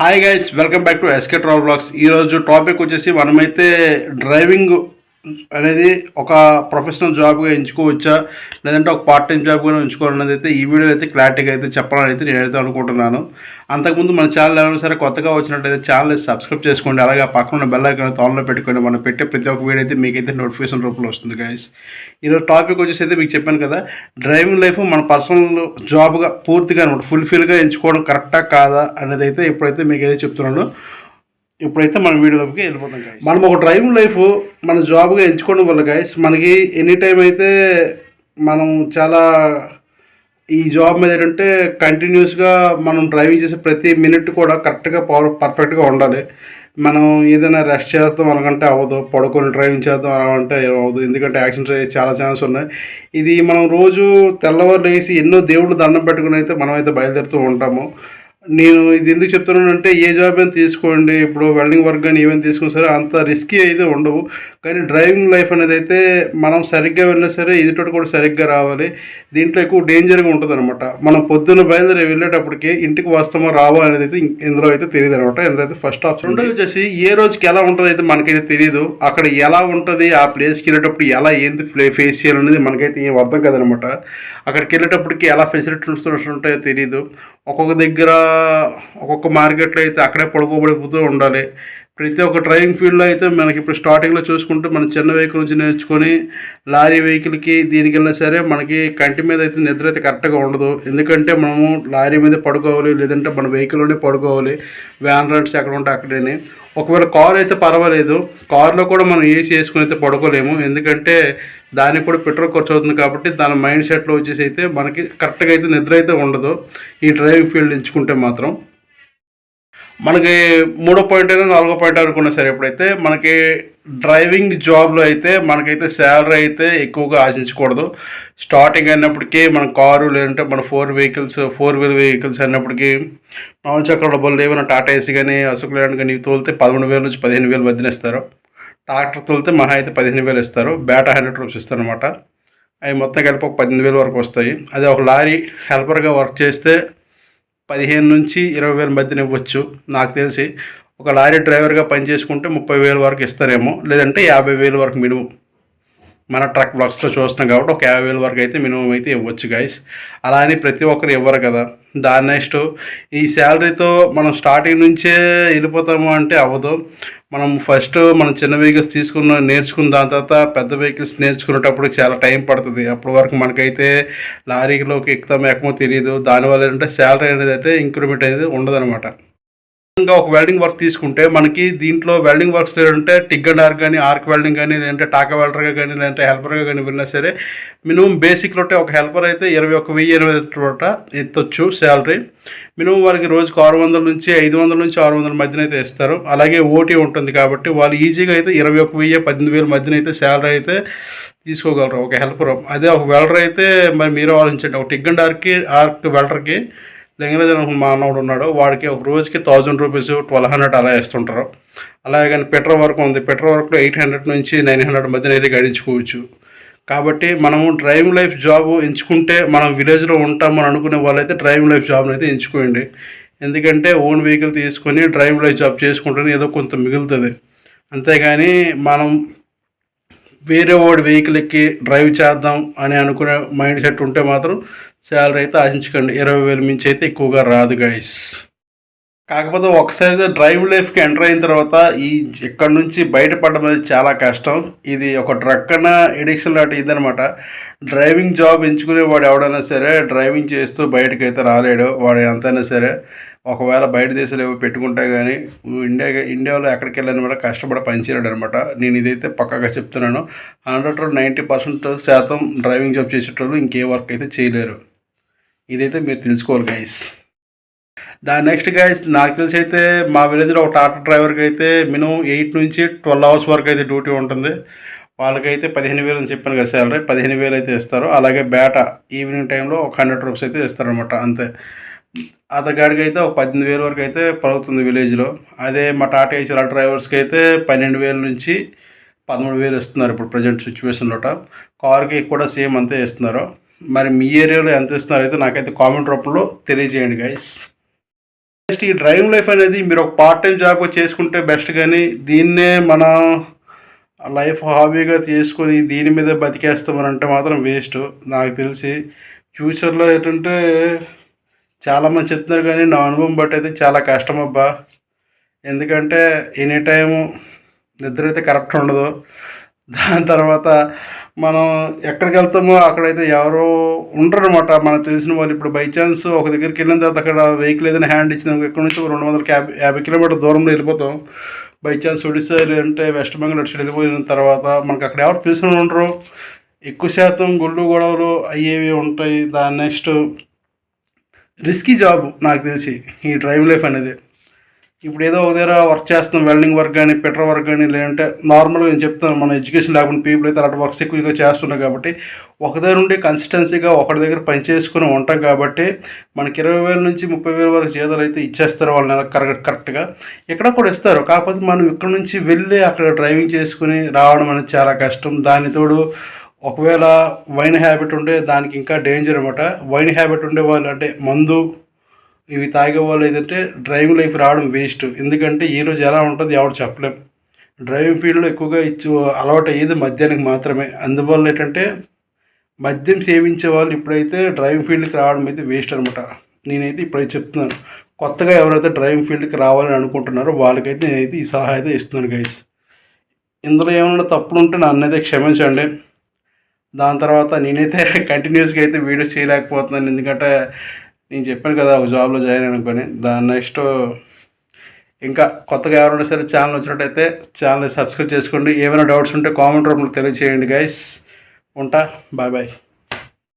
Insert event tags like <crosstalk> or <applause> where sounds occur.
Hi guys welcome back to SK travel blogs ఈరోజు topic వచ్చేసి మనమైతే డ్రైవింగ్ అనేది ఒక ప్రొఫెషనల్ జాబ్గా ఎంచుకోవచ్చా? లేదంటే ఒక పార్ట్ టైం జాబ్గా ఎంచుకోవాలనేది అయితే ఈ వీడియో అయితే క్లారిటీగా అయితే చెప్పాలని అయితే నేనైతే అనుకుంటున్నాను. అంతకుముందు మన ఛానల్ ఎవరైనా సరే కొత్తగా వచ్చినట్టయితే ఛానల్ సబ్స్క్రైబ్ చేసుకోండి. అలాగే ఆ పక్కన ఉన్న బెల్ ఐకాన్ తోనలో పెట్టుకోండి. మనం పెట్టే ప్రతి ఒక్క వీడియో అయితే మీకైతే నోటిఫికేషన్ రూపంలో వస్తుంది గైస్ ఈరోజు టాపిక్ వచ్చేసి అయితే మీకు చెప్పాను కదా డ్రైవింగ్ లైఫ్ మన పర్సనల్ జాబ్గా పూర్తిగా అనమాట ఫుల్ఫిల్గా ఎంచుకోవడం కరెక్టా కాదా అనేది అయితే ఇప్పుడైతే మీకు అయితే చెప్తున్నాను. ఇప్పుడైతే మనం వీడియోలోకి వెళ్ళిపోతాం guys. మనం ఒక డ్రైవింగ్ లైఫ్ మన జాబ్గా ఎంచుకోవడం వల్ల గైస్ మనకి ఎనీ టైం అయితే మనం చాలా ఈ జాబ్ మీద ఏంటంటే కంటిన్యూస్గా మనం డ్రైవింగ్ చేసే ప్రతి మినిట్ కూడా కరెక్ట్గా పవర్ పర్ఫెక్ట్గా ఉండాలి. మనం ఏదైనా రెస్ట్ చేస్తాం అనకంటే అవ్వదు పడుకొని డ్రైవింగ్ చేద్దాం అనకంటే అవ్వదు ఎందుకంటే యాక్సిడెంట్స్ అయ్యే చాలా ఛాన్స్ ఉన్నాయి. ఇది మనం రోజు తెల్లవారు లేసి ఎన్నో దేవుళ్ళు దండం పెట్టుకుని అయితే మనం అయితే బయలుదేరుతూ ఉంటాము. నేను ఇది ఎందుకు చెప్తున్నానంటే ఏ జాబ్ అయినా తీసుకోండి. ఇప్పుడు వెల్డింగ్ వర్క్ కానీ ఏమైనా తీసుకున్నా సరే అంత రిస్కీ అయితే ఉండవు. కానీ డ్రైవింగ్ లైఫ్ అనేది అయితే మనం సరిగ్గా వెళ్ళినా సరే ఎదుటోటి కూడా సరిగ్గా రావాలి. దీంట్లో ఎక్కువ డేంజర్గా ఉంటుంది అనమాట మనం పొద్దున్న బయలుదేరి వెళ్ళేటప్పటికి ఇంటికి వస్తామో రావో అనేది అయితే ఇందులో అయితే తెలియదు అనమాట ఇందులో అయితే ఫస్ట్ ఆప్షన్ రెండోది వచ్చేసి ఏ రోజుకి ఎలా ఉంటుంది అయితే మనకైతే తెలియదు అక్కడ ఎలా ఉంటుంది ఆ ప్లేస్కి వెళ్ళేటప్పుడు ఎలా ఏంటి ఫేస్ చేయాలనేది మనకైతే ఏం అర్థం కదనమాట అక్కడికి వెళ్ళేటప్పటికి ఎలా ఫెసిలిటీస్ ఉంటాయో తెలియదు ఒక్కొక్క దగ్గర ఒక్కొక్క మార్కెట్లో అయితే అక్కడే పడుకోబడిపోతూ ఉండాలి. ప్రతి ఒక్క డ్రైవింగ్ ఫీల్డ్లో అయితే మనకి ఇప్పుడు స్టార్టింగ్లో చూసుకుంటే మనం చిన్న వెహికల్ నుంచి నేర్చుకొని లారీ వెహికల్కి దీనికి వెళ్ళినా సరే మనకి కంటి మీద అయితే నిద్ర అయితే కరెక్ట్గా ఉండదు. ఎందుకంటే మనము లారీ మీద పడుకోవాలి లేదంటే మన వెహికల్లోనే పడుకోవాలి వ్యాన్ రైడ్స్ ఎక్కడ ఉంటే అక్కడనే. ఒకవేళ కార్ అయితే పర్వాలేదు. కార్లో కూడా మనం ఏసీ వేసుకుని అయితే పడుకోలేము. ఎందుకంటే దానికి కూడా పెట్రోల్ ఖర్చు అవుతుంది కాబట్టి దాని మైండ్ సెట్లో వచ్చేసి అయితే మనకి కరెక్ట్గా అయితే నిద్ర అయితే ఉండదు. ఈ డ్రైవింగ్ ఫీల్డ్ ఎంచుకుంటే మాత్రం. మనకి మూడో పాయింట్ అయినా నాలుగో పాయింట్ అనుకున్నా సరే ఎప్పుడైతే మనకి డ్రైవింగ్ జాబ్లో అయితే మనకైతే శాలరీ అయితే ఎక్కువగా ఆశించకూడదు. స్టార్టింగ్ అయినప్పటికీ మన కారు లేదంటే మన four vehicles four wheel vehicles అయినప్పటికీ నాలుగు చక్రాల బళ్ళు ఏమైనా టాటా ఏసీ కానీ అశోక్ లేని కానీ ఇవి తోలితే పదమూడు వేల నుంచి పదిహేను వేల మధ్యన ఇస్తారు. ట్రాక్టర్ తోలితే మహా అయితే పదిహేను వేలు ఇస్తారు. బేటా హండ్రెడ్ రూపీస్ ఇస్తారు అనమాట అవి మొత్తం కలిపి ఒక పద్దెనిమిది వేల వరకు వస్తాయి. అదే ఒక లారీ హెల్పర్గా వర్క్ చేస్తే పదిహేను నుంచి ఇరవై వేల మధ్యన ఇవ్వచ్చు. నాకు తెలిసి ఒక లారీ డ్రైవర్గా పనిచేసుకుంటే ముప్పై వేల వరకు ఇస్తారేమో లేదంటే యాభై వేల వరకు మినిమం. మన ట్రక్ బ్లాక్స్లో చూస్తున్నాం కాబట్టి ఒక యాభై వేల వరకు అయితే మినిమం అయితే ఇవ్వచ్చు గైస్ అలా అని ప్రతి ఒక్కరు ఇవ్వరు కదా. దాని నెక్స్ట్ ఈ శాలరీతో మనం స్టార్టింగ్ నుంచే వెళ్ళిపోతాము అంటే అవ్వదు. మనం ఫస్ట్ మనం చిన్న వెహికల్స్ తీసుకున్న నేర్చుకున్న దాని తర్వాత పెద్ద వెహికల్స్ నేర్చుకునేటప్పుడు చాలా టైం పడుతుంది. అప్పటి వరకు మనకైతే లారీలోకి ఎక్కుతామో ఎక్కమో తెలియదు దానివల్ల ఏంటంటే శాలరీ అనేది అయితే ఇంక్రిమెంట్ అనేది ఉండదన్నమాట. ఒక వెల్డింగ్ వర్క్ తీసుకుంటే మనకి దీంట్లో వెల్డింగ్ వర్క్స్ ఏంటంటే టిగ్ అండ్ ఆర్క్ కానీ ఆర్క్ వెల్డింగ్ కానీ లేదంటే టాకా వెల్డర్గా కానీ లేదంటే హెల్పర్గా కానీ వెళ్ళినా సరే మినిమం బేసిక్లో ఒక హెల్పర్ అయితే ఇరవై ఒక వెయ్యి ఇరవై రూట ఎత్తొచ్చు శాలరీ మినిమం వాళ్ళకి రోజుకు ఆరు వందల నుంచి ఐదు వందల నుంచి ఆరు వందల మధ్యన అయితే ఇస్తారు. అలాగే ఓటీ ఉంటుంది కాబట్టి వాళ్ళు ఈజీగా అయితే ఇరవై ఒక వెయ్యి పద్దెనిమిది వేల మధ్యన అయితే శాలరీ అయితే తీసుకోగలరు ఒక హెల్పర్ అదే ఒక వెల్డర్ అయితే మరి మీరు ఆలోచించండి. ఒక టిగ్ అండ్ ఆర్కి ఆర్క్ వెల్డర్కి లింగరాజన్ ఒక మానవుడు ఉన్నాడు. వాడికి ఒక రోజుకి థౌజండ్ రూపీస్ ట్వెల్వ్ హండ్రెడ్ అలా వేస్తుంటారు. అలాగే కానీ పెట్రోల్ వర్క్ ఉంది. పెట్రోల్ వర్క్లో ఎయిట్ హండ్రెడ్ నుంచి నైన్ హండ్రెడ్ మధ్యన అయితే గడించుకోవచ్చు. కాబట్టి మనము డ్రైవింగ్ లైఫ్ జాబ్ ఎంచుకుంటే మనం విలేజ్లో ఉంటామని అనుకునే వాళ్ళైతే డ్రైవింగ్ లైఫ్ జాబ్ని అయితే ఎంచుకోండి. ఎందుకంటే ఓన్ వెహికల్ తీసుకొని డ్రైవింగ్ లైఫ్ జాబ్ చేసుకుంటేనే ఏదో కొంత మిగులుతుంది. అంతేగాని మనం వేరే వాడి వెహికల్కి డ్రైవ్ చేద్దాం అని అనుకునే మైండ్ సెట్ ఉంటే మాత్రం శాలరీ అయితే ఆశించకండి. ఇరవై వేల మించి అయితే ఎక్కువగా రాదు గైస్ కాకపోతే ఒకసారి అయితే డ్రైవ్ లైఫ్కి ఎంటర్ అయిన తర్వాత ఈ ఇక్కడ నుంచి బయటపడడం అనేది చాలా కష్టం. ఇది ఒక డ్రగ్ అన్న ఎడిక్షన్ లాంటి ఇదనమాట డ్రైవింగ్ జాబ్ ఎంచుకునే వాడు ఎవడైనా సరే డ్రైవింగ్ చేస్తూ బయటకు అయితే రాలేడు. వాడు ఎంతైనా సరే ఒకవేళ బయట దేశాలు ఏవో పెట్టుకుంటే కానీ ఇండియా ఇండియాలో ఎక్కడికి వెళ్ళాను కూడా కష్టపడి పనిచేయడం అనమాట నేను ఇదైతే పక్కాగా చెప్తున్నాను. హండ్రెడ్ నైంటీ పర్సెంట్ శాతం డ్రైవింగ్ జాబ్ చేసేటోళ్ళు ఇంకే వర్క్ అయితే చేయలేరు. ఇదైతే మీరు తెలుసుకోవాలి గైస్ దాని నెక్స్ట్ గైస్ నాకు తెలిసి అయితే మా విలేజ్లో ఒక టాటా డ్రైవర్కి అయితే మినిమం ఎయిట్ నుంచి ట్వెల్వ్ అవర్స్ వరకు అయితే డ్యూటీ ఉంటుంది. వాళ్ళకైతే పదిహేను వేలు అని చెప్పాను కదా శాలరీ పదిహేను వేలు అయితే ఇస్తారు. అలాగే బేటా ఈవినింగ్ టైంలో ఒక హండ్రెడ్ రూపీస్ అయితే ఇస్తారనమాట అంతే. అతగాడికి అయితే ఒక పద్దెనిమిది వేల వరకు అయితే పలుకుతుంది విలేజ్లో అదే మా టాటా ఏసీ డ్రైవర్స్కి అయితే పన్నెండు వేల నుంచి పదమూడు వేలు ఇస్తున్నారు ఇప్పుడు ప్రజెంట్ సిచ్యువేషన్లోట కార్కి కూడా సేమ్ అంతే ఇస్తున్నారు. మరి మీ ఏరియాలో ఎంత ఇస్తున్నారు అయితే నాకైతే కామెంట్ రూపంలో తెలియజేయండి గైస్ నెక్స్ట్ ఈ డ్రైవింగ్ లైఫ్ అనేది మీరు ఒక పార్ట్ టైం జాబ్ చేసుకుంటే బెస్ట్ కానీ దీన్నే మన లైఫ్ హాబీగా తీసుకొని దీని మీద బతికేస్తామని అంటే మాత్రం వేస్ట్ నాకు తెలిసి ఫ్యూచర్లో ఏంటంటే చాలామంది చెప్తున్నారు కానీ నా అనుభవం బట్టి అయితే చాలా కష్టం అబ్బా. ఎందుకంటే ఎనీ టైము నిద్ర అయితే కరెక్ట్ ఉండదు. దాని తర్వాత మనం ఎక్కడికి వెళ్తామో అక్కడైతే ఎవరో ఉండరు అనమాట మనకు తెలిసిన వాళ్ళు ఇప్పుడు బై ఛాన్స్ ఒక దగ్గరికి వెళ్ళిన తర్వాత అక్కడ వెహికల్ ఏదైనా హ్యాండ్ ఇచ్చిన ఇక్కడ నుంచి రెండు వందల యాభై యాభై కిలోమీటర్ దూరంలో వెళ్ళిపోతాం. బై ఛాన్స్ ఒడిశా అంటే వెస్ట్ బెంగాల్ అటు సైడ్ వెళ్ళిపోయిన తర్వాత మనకు అక్కడ ఎవరు తెలిసిన ఉండరు. ఎక్కువ శాతం గుళ్ళు గొడవలు అయ్యేవి ఉంటాయి. దాని నెక్స్ట్ రిస్కీ జాబ్ నాకు తెలిసి ఈ డ్రైవింగ్ లైఫ్ అనేది. ఇప్పుడు ఏదో ఒక దగ్గర వర్క్ చేస్తున్నాం వెల్డింగ్ వర్క్ కానీ పెట్రోల్ వర్క్ కానీ లేదంటే నార్మల్గా నేను చెప్తాను మన ఎడ్యుకేషన్ లేకుండా పీపుల్ అయితే అలాంటి వర్క్స్ ఎక్కువగా చేస్తున్నారు కాబట్టి ఒక దగ్గర నుండి కన్సిస్టెన్సీగా ఒకటి దగ్గర పని చేసుకుని ఉంటాం కాబట్టి మనకి ఇరవై వేల నుంచి ముప్పై వేల వరకు జీతాలు అయితే ఇచ్చేస్తారు వాళ్ళ నెల కరెక్ట్ కరెక్ట్గా ఇక్కడ కూడా ఇస్తారు కాకపోతే మనం ఇక్కడ నుంచి వెళ్ళి అక్కడ డ్రైవింగ్ చేసుకుని రావడం అనేది చాలా కష్టం. దానితోడు ఒకవేళ వైన్ హ్యాబిట్ ఉంటే దానికి ఇంకా డేంజర్ అనమాట వైన్ హ్యాబిట్ ఉండే వాళ్ళు అంటే మందు ఇవి తాగే వాళ్ళు ఏంటంటే డ్రైవింగ్ లైఫ్ రావడం వేస్ట్ ఎందుకంటే ఈ రోజు ఎలా ఉంటుంది ఎవరు చెప్పలేం. డ్రైవింగ్ ఫీల్డ్లో ఎక్కువగా ఇచ్చు అలవాటు అయ్యేది మద్యానికి మాత్రమే. అందువల్ల ఏంటంటే మద్యం సేవించే వాళ్ళు ఇప్పుడైతే డ్రైవింగ్ ఫీల్డ్కి రావడం అయితే వేస్ట్ అనమాట నేనైతే ఇప్పుడైతే చెప్తున్నాను. కొత్తగా ఎవరైతే డ్రైవింగ్ ఫీల్డ్కి రావాలని అనుకుంటున్నారో వాళ్ళకైతే నేనైతే ఈ సలహా అయితే ఇస్తున్నాను గైస్ ఇందులో ఏమైనా తప్పులు ఉంటే నన్ను అయితే క్షమించండి. దాని తర్వాత నేనైతే <laughs> కంటిన్యూస్గా అయితే వీడియో చేయలేకపోతున్నాను. ఎందుకంటే నేను చెప్పాను కదా ఒక జాబ్లో జాయిన్ అనుకొని దాని నెక్స్ట్ ఇంకా కొత్తగా ఎవరైనా సరే ఛానల్ వచ్చినట్టయితే ఛానల్ సబ్స్క్రైబ్ చేసుకోండి. ఏమైనా డౌట్స్ ఉంటే కామెంట్ రూపంలో తెలియజేయండి గైస్ ఉంటా బాయ్ బాయ్